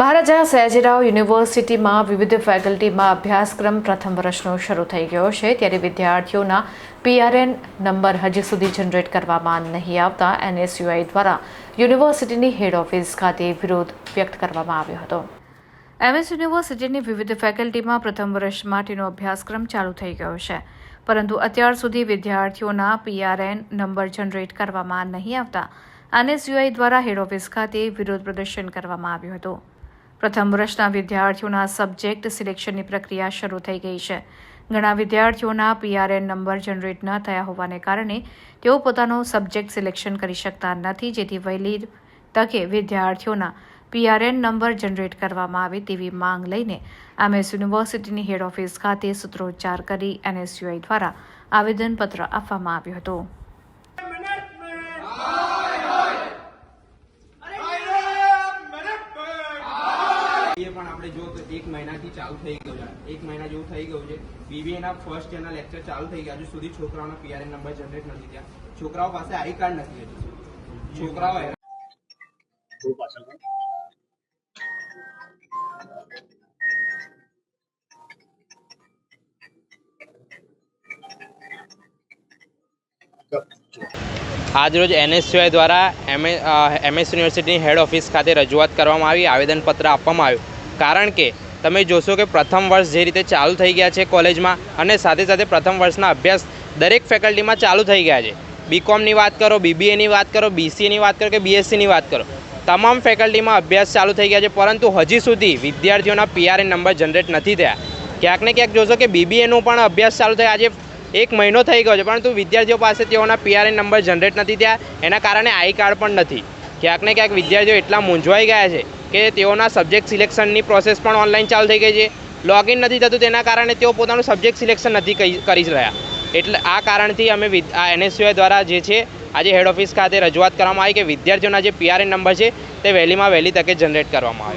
મહારાજા સયાજીરાવ યુનિવર્સિટીમાં વિવિધ ફેકલ્ટીમાં અભ્યાસક્રમ પ્રથમ વર્ષનો શરૂ થઈ ગયો છે. ત્યારે વિદ્યાર્થીઓના પીઆરએન નંબર હજી સુધી જનરેટ કરવામાં નહીં આવતા. એનએસયુઆઈ દ્વારા યુનિવર્સિટીની હેડ ઓફિસ ખાતે વિરોધ વ્યક્ત કરવામાં આવ્યો હતો. એમએસ યુનિવર્સિટીની વિવિધ ફેકલ્ટીમાં પ્રથમ વર્ષ માટેનો અભ્યાસક્રમ ચાલુ થઈ ગયો છે. પરંતુ અત્યાર સુધી વિદ્યાર્થીઓના પીઆરએન નંબર જનરેટ કરવામાં નહીં આવતા. એનએસયુઆઈ દ્વારા હેડ ઓફિસ ખાતે વિરોધ પ્રદર્શન કરવામાં આવ્યું હતું. પ્રથમ વર્ષના વિદ્યાર્થીઓના સબ્જેક્ટ સિલેક્શનની પ્રક્રિયા શરૂ થઈ ગઈ છે. ઘણા વિદ્યાર્થીઓના પીઆરએન નંબર જનરેટ ન થયા હોવાને કારણે તેઓ પોતાનો સબ્જેક્ટ સિલેક્શન કરી શકતા નથી, જેથી વહેલી તકે વિદ્યાર્થીઓના પીઆરએન નંબર જનરેટ કરવામાં આવે તેવી માંગ લઈને એમએસ યુનિવર્સિટીની હેડ ઓફિસ ખાતે સૂત્રોચ્ચાર કરી એનએસયુઆઈ દ્વારા આવેદનપત્ર આપવામાં આવ્યું હતું. એ પણ આપણે જો તો એક મહિનાથી ચાલુ થઈ ગયું છે. એક મહિના જેવું થઈ ગયું છે. બીબીએના ફર્સ્ટ યરના લેક્ચર ચાલુ થઈ ગયા હજુ સુધી છોકરાઓના પીઆરએન નંબર જનરેટ નથી થયા. છોકરાઓ પાસે આઈ કાર્ડ નથી હજુ છોકરાઓ હેરાન. આજરોજ એનએસયુઆઈ દ્વારા એમએ એમએસ યુનિવર્સિટીની હેડ ઓફિસ ખાતે રજૂઆત કરવામાં આવી, આવેદનપત્ર આપવામાં આવ્યું. કારણ કે તમે જોશો કે પ્રથમ વર્ષ જે રીતે ચાલુ થઈ ગયા છે કોલેજમાં અને સાથે સાથે પ્રથમ વર્ષના અભ્યાસ દરેક ફેકલ્ટીમાં ચાલુ થઈ ગયા છે. બીકોમની વાત કરો, બીબીએની વાત કરો, બીસીએની વાત કરો કે બીએસસીની વાત કરો. તમામ ફેકલ્ટીમાં અભ્યાસ ચાલુ થઈ ગયા છે, પરંતુ હજી સુધી વિદ્યાર્થીઓના પીઆરએન નંબર જનરેટ નથી થયા. ક્યાંક ને ક્યાંક જોશો કે બીબીએનું પણ અભ્યાસ ચાલુ થયા આજે એક મહિનો થઈ ગયો છે પરંતુ વિદ્યાર્થીઓ પાસે તેઓના પીઆરએન નંબર જનરેટ નથી થયા, એના કારણે આઈ કાર્ડ પણ નથી. ક્યાંક ને ક્યાંક વિદ્યાર્થીઓ એટલા મૂંઝવાઈ ગયા છે કે તેઓના સબ્જેક્ટ સિલેક્શનની પ્રોસેસ પણ ઓનલાઈન ચાલુ થઈ ગઈ છે. લોગિન નથી થતું તેના કારણે તેઓ પોતાનું સબ્જેક્ટ સિલેક્શન નથી કરી રહ્યા. એટલે આ કારણથી અમે આ એનએસયુઆઈ દ્વારા જે છે, આજે હેડ ઓફિસ ખાતે રજૂઆત કરવામાં આવી કે વિદ્યાર્થીઓના જે પીઆરએન નંબર છે, તે વહેલીમાં વહેલી તકે જનરેટ કરવામાં આવે.